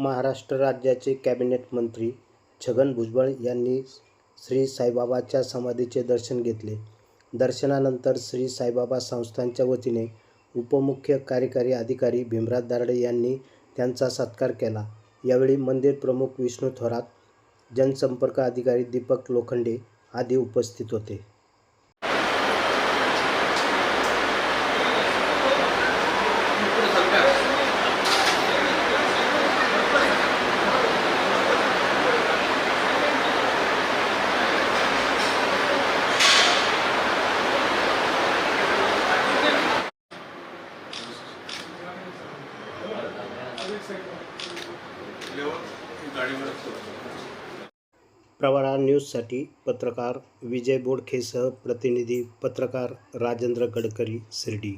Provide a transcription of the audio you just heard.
महाराष्ट्र राज्याचे कॅबिनेट मंत्री छगन भुजबळ यांनी श्री साईबाबाच्या समाधीचे दर्शन घेतले. दर्शनानंतर श्री साईबाबा संस्थांच्या वतीने उपमुख्य कार्यकारी अधिकारी भीमराज दारडे यांनी त्यांचा सत्कार केला. यावेळी मंदिर प्रमुख विष्णू थोरात जनसंपर्क अधिकारी दीपक लोखंडे आदी उपस्थित होते. प्रवारा न्यूजसाठी पत्रकार विजय बोडखेसह प्रतिनिधी पत्रकार राजेंद्र गडकरी शिर्डी.